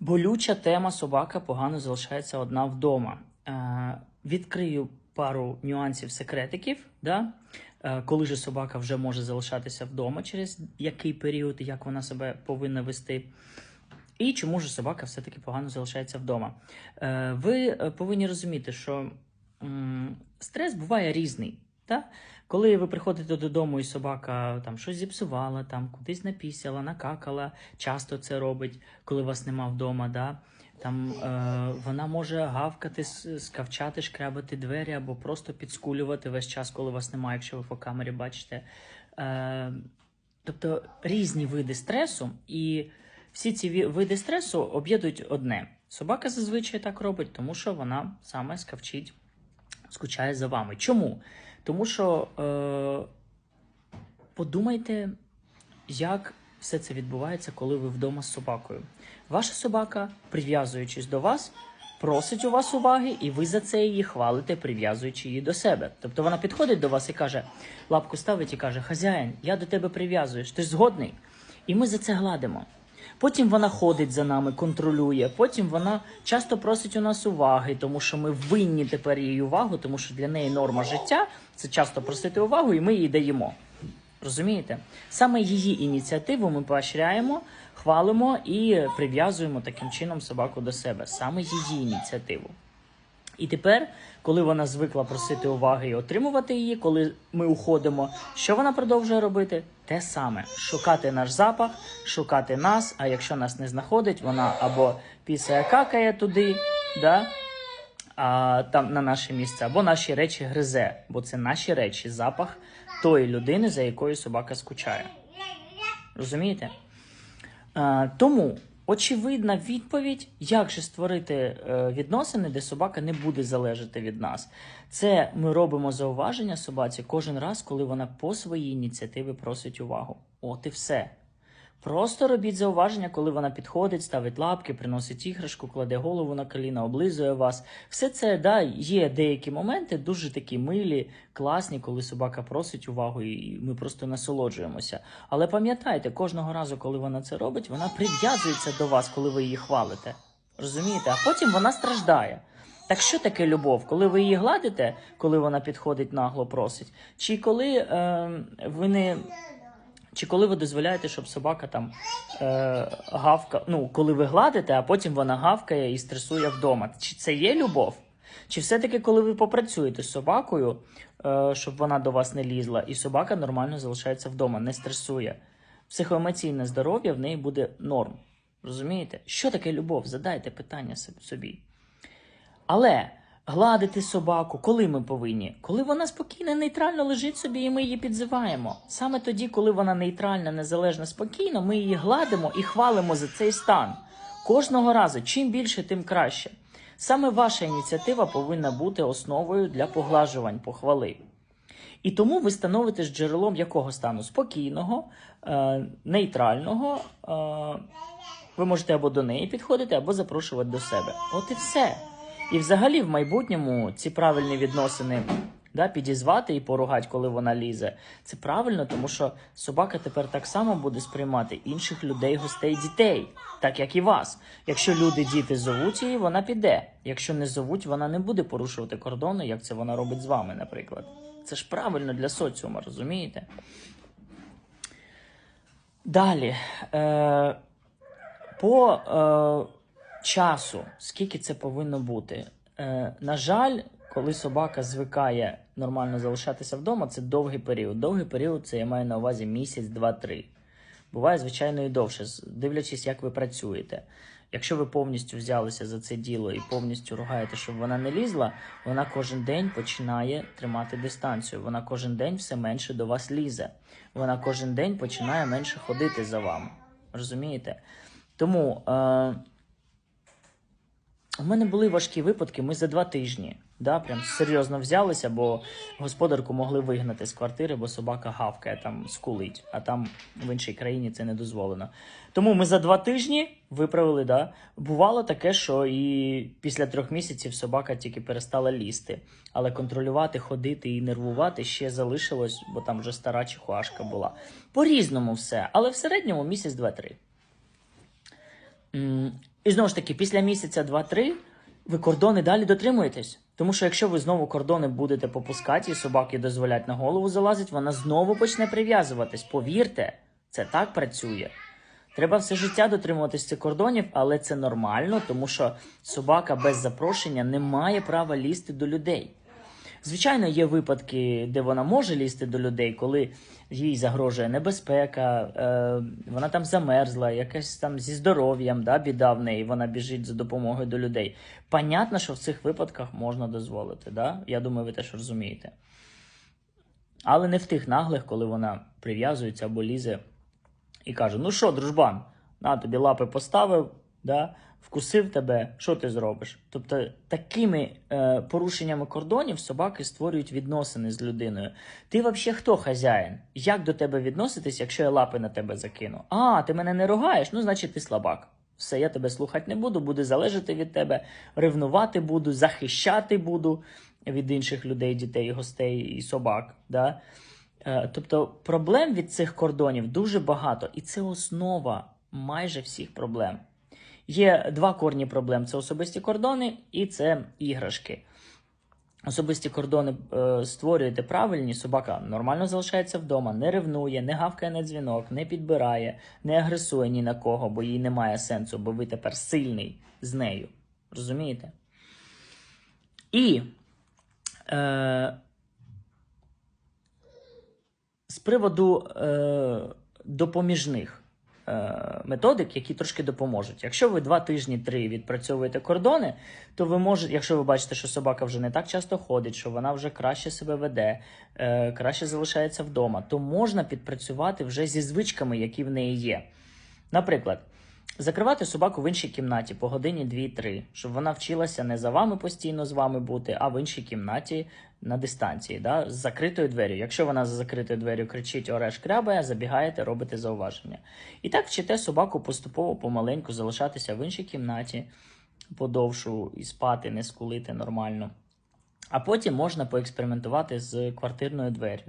Болюча тема собака погано залишається одна вдома. Е, відкрию пару нюансів, секретиків. Да? Е, коли же собака вже може залишатися вдома, через який період, як вона себе повинна вести. І чому ж собака все-таки погано залишається вдома? Е, ви повинні розуміти, що стрес буває різний. Та? Коли ви приходите додому і собака там щось зіпсувала, там кудись напісяла, накакала, часто це робить, коли вас нема вдома. Да? Там е, вона може гавкати, скавчати, шкрябати двері або просто підскулювати весь час, коли вас немає, якщо ви по камері бачите. Е, тобто різні види стресу, і всі ці види стресу об'єднують одне. Собака зазвичай так робить, тому що вона саме скавчить, скучає за вами. Чому? Тому що е, подумайте, як все це відбувається, коли ви вдома з собакою. Ваша собака, прив'язуючись до вас, просить у вас уваги, і ви за це її хвалите, прив'язуючи її до себе. Тобто вона підходить до вас і каже, лапку ставить і каже: Хазяїн, я до тебе прив'язуюсь, ти ж згодний? І ми за це гладимо. Потім вона ходить за нами, контролює. Потім вона часто просить у нас уваги, тому що ми винні тепер їй увагу, тому що для неї норма життя це часто просити увагу, і ми їй даємо. Розумієте? Саме її ініціативу ми поощряємо, хвалимо і прив'язуємо таким чином собаку до себе. Саме її ініціативу. І тепер, коли вона звикла просити уваги і отримувати її, коли ми уходимо, що вона продовжує робити? Те саме: шукати наш запах, шукати нас. А якщо нас не знаходить, вона або пісає какає туди, да? а, там на наше місце, або наші речі гризе, бо це наші речі, запах тої людини, за якою собака скучає. Розумієте? Е, тому очевидна відповідь, як же створити е, відносини, де собака не буде залежати від нас. Це ми робимо зауваження собаці кожен раз, коли вона по своїй ініціативі просить увагу. От і все. Просто робіть зауваження, коли вона підходить, ставить лапки, приносить іграшку, кладе голову на коліна, облизує вас. Все це да, є деякі моменти, дуже такі милі, класні, коли собака просить увагу, і ми просто насолоджуємося. Але пам'ятайте, кожного разу, коли вона це робить, вона прив'язується до вас, коли ви її хвалите. Розумієте? А потім вона страждає. Так що таке любов? Коли ви її гладите, коли вона підходить нагло просить, чи коли е, ви не. Чи коли ви дозволяєте, щоб собака там е, гавка, ну коли ви гладите, а потім вона гавкає і стресує вдома? Чи це є любов? Чи все-таки, коли ви попрацюєте з собакою, е, щоб вона до вас не лізла, і собака нормально залишається вдома, не стресує? Психоемоційне здоров'я в неї буде норм. Розумієте? Що таке любов? Задайте питання собі. Але гладити собаку, коли ми повинні? Коли вона спокійно, нейтрально лежить собі, і ми її підзиваємо. Саме тоді, коли вона нейтральна, незалежна, спокійна, ми її гладимо і хвалимо за цей стан. Кожного разу, чим більше, тим краще. Саме ваша ініціатива повинна бути основою для поглажувань, похвали. І тому ви становитесь джерелом якого стану? Спокійного, е, нейтрального. Е, ви можете або до неї підходити, або запрошувати до себе. От і все. І взагалі в майбутньому ці правильні відносини да, підізвати і поругати, коли вона лізе. Це правильно, тому що собака тепер так само буде сприймати інших людей, гостей, дітей, так як і вас. Якщо люди, діти зовуть її, вона піде. Якщо не зовуть, вона не буде порушувати кордони, як це вона робить з вами, наприклад. Це ж правильно для соціуму, розумієте? Далі. Е, по е, часу, скільки це повинно бути. Е, на жаль, коли собака звикає нормально залишатися вдома, це довгий період. Довгий період це я маю на увазі місяць, два-три. Буває, звичайно, і довше, дивлячись, як ви працюєте. Якщо ви повністю взялися за це діло і повністю ругаєте, щоб вона не лізла, вона кожен день починає тримати дистанцію. Вона кожен день все менше до вас лізе. Вона кожен день починає менше ходити за вами. Розумієте? Тому е, у мене були важкі випадки. Ми за два тижні да, прям серйозно взялися, бо господарку могли вигнати з квартири, бо собака гавкає там скулить, а там в іншій країні це не дозволено. Тому ми за два тижні виправили. Да. Бувало таке, що і після трьох місяців собака тільки перестала лізти. Але контролювати, ходити і нервувати ще залишилось, бо там вже стара чихуашка була. По-різному все, але в середньому місяць, два-три. І знову ж таки, після місяця, два-три, ви кордони далі дотримуєтесь. Тому що якщо ви знову кордони будете попускати і собаки дозволять на голову залазити, вона знову почне прив'язуватись. Повірте, це так працює. Треба все життя дотримуватись цих кордонів, але це нормально, тому що собака без запрошення не має права лізти до людей. Звичайно, є випадки, де вона може лізти до людей, коли їй загрожує небезпека, е, вона там замерзла, якась там зі здоров'ям, да, біда в неї, вона біжить за допомогою до людей. Понятно, що в цих випадках можна дозволити. Да? Я думаю, ви теж розумієте. Але не в тих наглих, коли вона прив'язується або лізе і каже: Ну що, дружбан, на тобі лапи поставив, да, вкусив тебе, що ти зробиш? Тобто такими е, порушеннями кордонів собаки створюють відносини з людиною. Ти взагалі хто хазяїн? Як до тебе відноситись, якщо я лапи на тебе закину? А, ти мене не ругаєш, ну значить ти слабак. Все, я тебе слухати не буду, буду залежати від тебе, ревнувати буду, захищати буду від інших людей, дітей, гостей і собак. Да? Е, Тобто проблем від цих кордонів дуже багато, і це основа майже всіх проблем. Є два корні проблем: це особисті кордони і це іграшки. Особисті кордони е, створюєте правильні, собака нормально залишається вдома, не ревнує, не гавкає на дзвінок, не підбирає, не агресує ні на кого, бо їй немає сенсу, бо ви тепер сильний з нею. Розумієте? І е, з приводу е, допоміжних методик, які трошки допоможуть. Якщо ви два тижні три відпрацьовуєте кордони, то ви можете, якщо ви бачите, що собака вже не так часто ходить, що вона вже краще себе веде, е, краще залишається вдома, то можна підпрацювати вже зі звичками, які в неї є. Наприклад. Закривати собаку в іншій кімнаті по годині 2-3, щоб вона вчилася не за вами постійно з вами бути, а в іншій кімнаті на дистанції, да, з закритою дверю. Якщо вона за закритою дверю кричить ореш крябає, забігаєте, робите зауваження. І так вчите собаку поступово помаленьку залишатися в іншій кімнаті подовшу і спати, не скулити нормально. А потім можна поекспериментувати з квартирною дверю.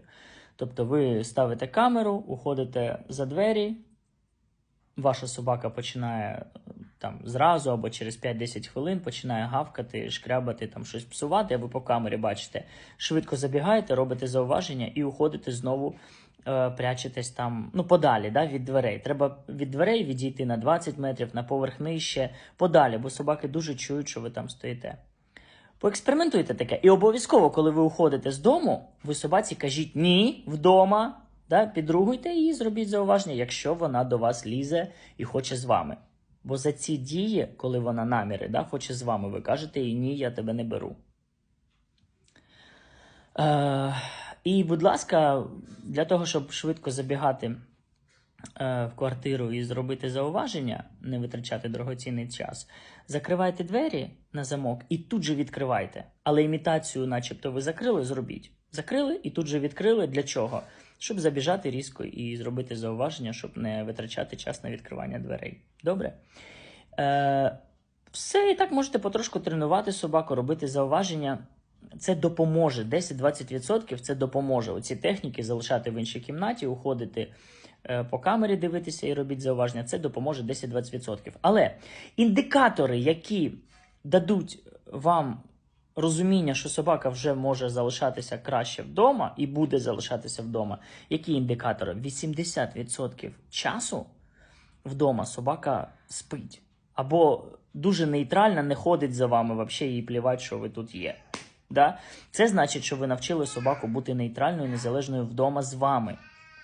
Тобто ви ставите камеру, уходите за двері ваша собака починає там зразу або через 5-10 хвилин починає гавкати, шкрябати, там щось псувати, а ви по камері бачите, швидко забігаєте, робите зауваження і уходите знову, е, прячетесь там ну, подалі да, від дверей. Треба від дверей відійти на 20 метрів, на поверх нижче, подалі, бо собаки дуже чують, що ви там стоїте. Поекспериментуйте таке. І обов'язково, коли ви уходите з дому, ви собаці кажіть ні вдома. Да? Підругуйте її, зробіть зауваження, якщо вона до вас лізе і хоче з вами. Бо за ці дії, коли вона наміри, да, хоче з вами, ви кажете їй ні, я тебе не беру. Е, і, будь ласка, для того, щоб швидко забігати в квартиру і зробити зауваження, не витрачати дорогоцінний час, закривайте двері на замок і тут же відкривайте. Але імітацію, начебто, ви закрили, зробіть. Закрили і тут же відкрили. Для чого? Щоб забіжати різко і зробити зауваження, щоб не витрачати час на відкривання дверей. Добре? Е, Все, і так можете потрошку тренувати собаку, робити зауваження. Це допоможе. 10-20% це допоможе. Оці техніки залишати в іншій кімнаті, уходити е, по камері, дивитися і робити зауваження. Це допоможе 10-20%. Але індикатори, які дадуть вам розуміння, що собака вже може залишатися краще вдома і буде залишатися вдома. Які індикатори? 80% часу вдома собака спить. Або дуже нейтральна, не ходить за вами, взагалі їй плівать, що ви тут є. Да? Це значить, що ви навчили собаку бути нейтральною, незалежною вдома з вами.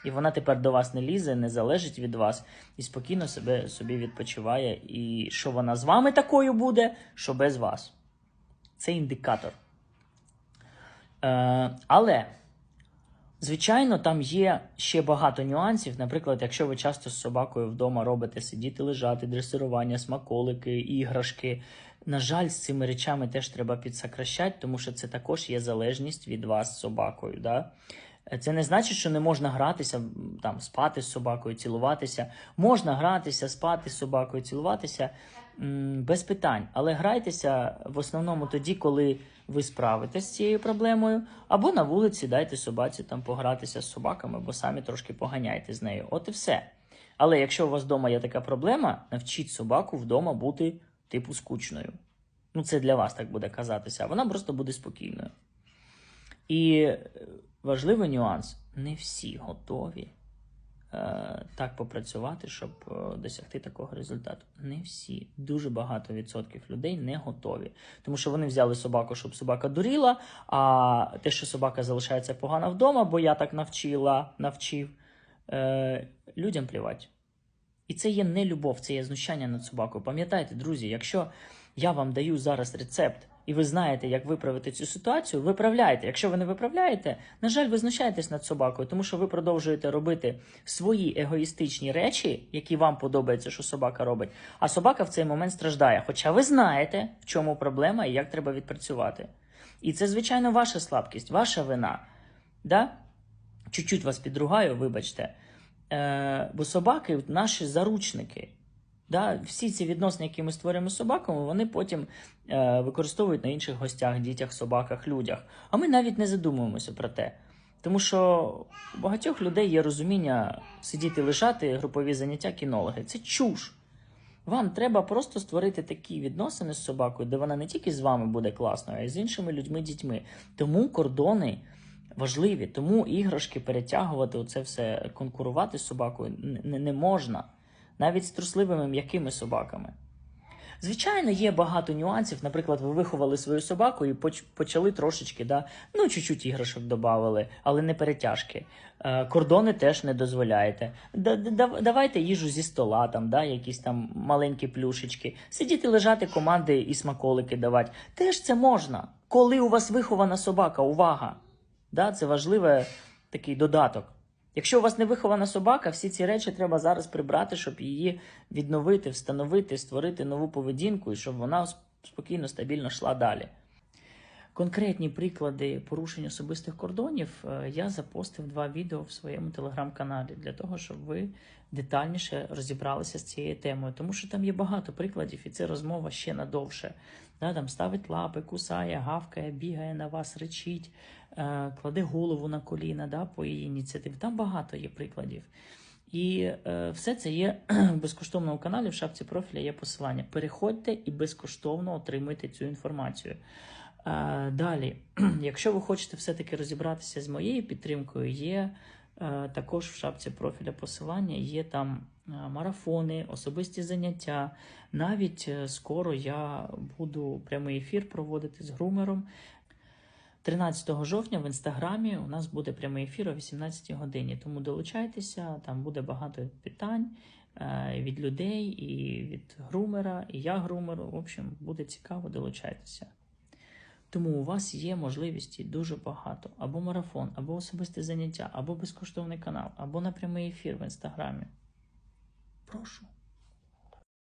І вона тепер до вас не лізе, не залежить від вас і спокійно себе собі відпочиває. І що вона з вами такою буде, що без вас. Це індикатор. Е, але, звичайно, там є ще багато нюансів. Наприклад, якщо ви часто з собакою вдома робите сидіти, лежати, дресирування, смаколики, іграшки. На жаль, з цими речами теж треба підсокращати, тому що це також є залежність від вас з собакою. Да? Це не значить, що не можна гратися, там, спати з собакою, цілуватися. Можна гратися, спати з собакою, цілуватися без питань. Але грайтеся в основному тоді, коли ви справитесь з цією проблемою, або на вулиці дайте собаці там погратися з собаками, або самі трошки поганяйте з нею. От і все. Але якщо у вас вдома є така проблема, навчіть собаку вдома бути типу скучною. Ну, це для вас так буде казатися, а вона просто буде спокійною. І е, важливий нюанс: не всі готові е, так попрацювати, щоб е, досягти такого результату. Не всі. Дуже багато відсотків людей не готові. Тому що вони взяли собаку, щоб собака дуріла, а те, що собака залишається погано вдома, бо я так навчила, навчив, е, людям плівать. І це є не любов, це є знущання над собакою. Пам'ятайте, друзі, якщо я вам даю зараз рецепт, і ви знаєте, як виправити цю ситуацію, виправляйте. Якщо ви не виправляєте, на жаль, ви знущаєтесь над собакою, тому що ви продовжуєте робити свої егоїстичні речі, які вам подобається, що собака робить, а собака в цей момент страждає. Хоча ви знаєте, в чому проблема і як треба відпрацювати. І це, звичайно, ваша слабкість, ваша вина. Да? Чуть-чуть вас підругаю, вибачте. Е, бо собаки наші заручники. Да? Всі ці відносини, які ми створюємо з собаками, вони потім е, використовують на інших гостях, дітях, собаках, людях. А ми навіть не задумуємося про те. Тому що у багатьох людей є розуміння сидіти лежати, групові заняття, кінологи. Це чуш. Вам треба просто створити такі відносини з собакою, де вона не тільки з вами буде класною, а й з іншими людьми, дітьми. Тому кордони важливі, тому іграшки перетягувати, оце все конкурувати з собакою не, не можна, навіть з трусливими м'якими собаками. Звичайно, є багато нюансів. Наприклад, ви виховали свою собаку і почали трошечки, да, ну, чуть-чуть іграшок додавали, але не перетяжки. Е, кордони теж не дозволяєте. Да- да- Давайте їжу зі стола, там, да, якісь там маленькі плюшечки. Сидіти, лежати, команди і смаколики давати. Теж це можна. Коли у вас вихована собака, увага! Да, це важливий такий додаток. Якщо у вас не вихована собака, всі ці речі треба зараз прибрати, щоб її відновити, встановити, створити нову поведінку і щоб вона спокійно, стабільно йшла далі. Конкретні приклади порушень особистих кордонів е, я запостив два відео в своєму телеграм-каналі для того, щоб ви детальніше розібралися з цією темою, тому що там є багато прикладів, і це розмова ще надовше. Да, там ставить лапи, кусає, гавкає, бігає на вас, речить, е, кладе голову на коліна да, по її ініціативі. Там багато є прикладів. І е, все це є в безкоштовному каналі. В шапці профіля є посилання. Переходьте і безкоштовно отримуйте цю інформацію. Е, далі, якщо ви хочете все-таки розібратися з моєю підтримкою, є е, також в шапці профіля посилання, є там е, марафони, особисті заняття. Навіть скоро я буду прямий ефір проводити з грумером. 13 жовтня в інстаграмі у нас буде прямий ефір о 18 годині. Тому долучайтеся, там буде багато питань від людей, і від грумера, і я грумер. В общем, буде цікаво, долучайтеся. Тому у вас є можливості дуже багато: або марафон, або особисте заняття, або безкоштовний канал, або на прямий ефір в інстаграмі. Прошу.